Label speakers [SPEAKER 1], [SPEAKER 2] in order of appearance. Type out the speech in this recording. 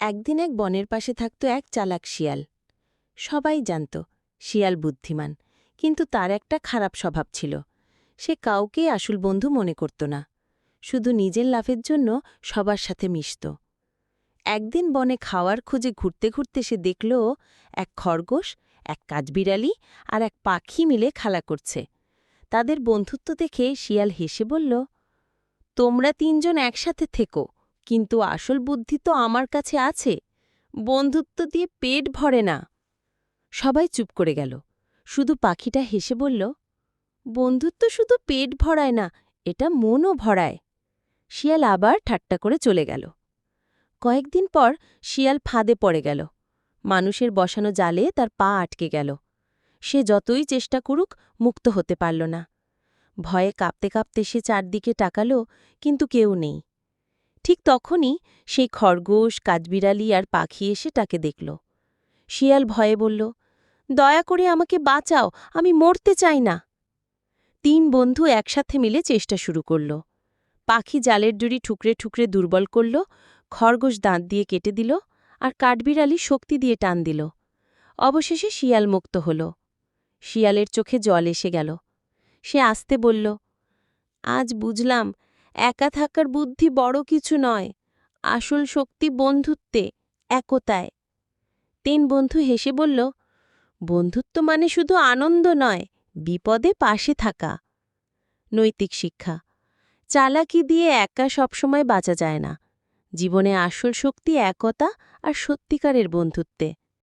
[SPEAKER 1] একদিন এক বনের পাশে থাকত এক চালাক শিয়াল। সবাই জানত, শিয়াল বুদ্ধিমান, কিন্তু তার একটা খারাপ স্বভাব ছিল। সে কাউকে আসল বন্ধু মনে করত না, শুধু নিজের লাভের জন্য সবার সাথে মিশত। একদিন বনে খাওয়ার খোঁজে ঘুরতে ঘুরতে সে দেখল, এক খরগোশ, এক কাজবিড়ালি আর এক পাখি মিলে খেলা করছে। তাদের বন্ধুত্ব দেখে শিয়াল হেসে বলল, তোমরা তিনজন একসাথে থেকো কিন্তু আসল বুদ্ধি তো আমার কাছে আছে। বন্ধুত্ব দিয়ে পেট ভরে না। সবাই চুপ করে গেল। শুধু পাখিটা হেসে বলল, বন্ধুত্ব শুধু পেট ভরায় না, এটা মনও ভরায়। শিয়াল আবার ঠাট্টা করে চলে গেল। কয়েকদিন পর শিয়াল ফাঁদে পড়ে গেল। মানুষের বসানো জালে তার পা আটকে গেল। সে যতই চেষ্টা করুক মুক্ত হতে পারল না। ভয়ে কাঁপতে কাঁপতে সে চারদিকে টাকালো কিন্তু কেউ নেই। ঠিক তখনই সেই খরগোশ, কাঠবিড়ালি আর পাখি এসে তাকে দেখল। শিয়াল ভয়ে বলল, দয়া করে আমাকে বাঁচাও, আমি মরতে চাই না। তিন বন্ধু একসাথে মিলে চেষ্টা শুরু করল। পাখি জালের জুড়ি ঠুকরে ঠুকরে দুর্বল করল, খরগোশ দাঁত দিয়ে কেটে দিল আর কাঠবিড়ালি শক্তি দিয়ে টান দিল। অবশেষে শিয়াল মুক্ত হল। শিয়ালের চোখে জল এসে গেল। সে আসতে বলল, আজ বুঝলাম একা থাকার বুদ্ধি বড় কিছু নয়, আসল শক্তি বন্ধুত্বে, একতায়। তিন বন্ধু হেসে বলল, বন্ধুত্ব মানে শুধু আনন্দ নয়, বিপদে পাশে থাকা। নৈতিক শিক্ষা, চালাকি দিয়ে একা সবসময় বাঁচা যায় না। জীবনে আসল শক্তি একতা আর সত্যিকারের বন্ধুত্বে।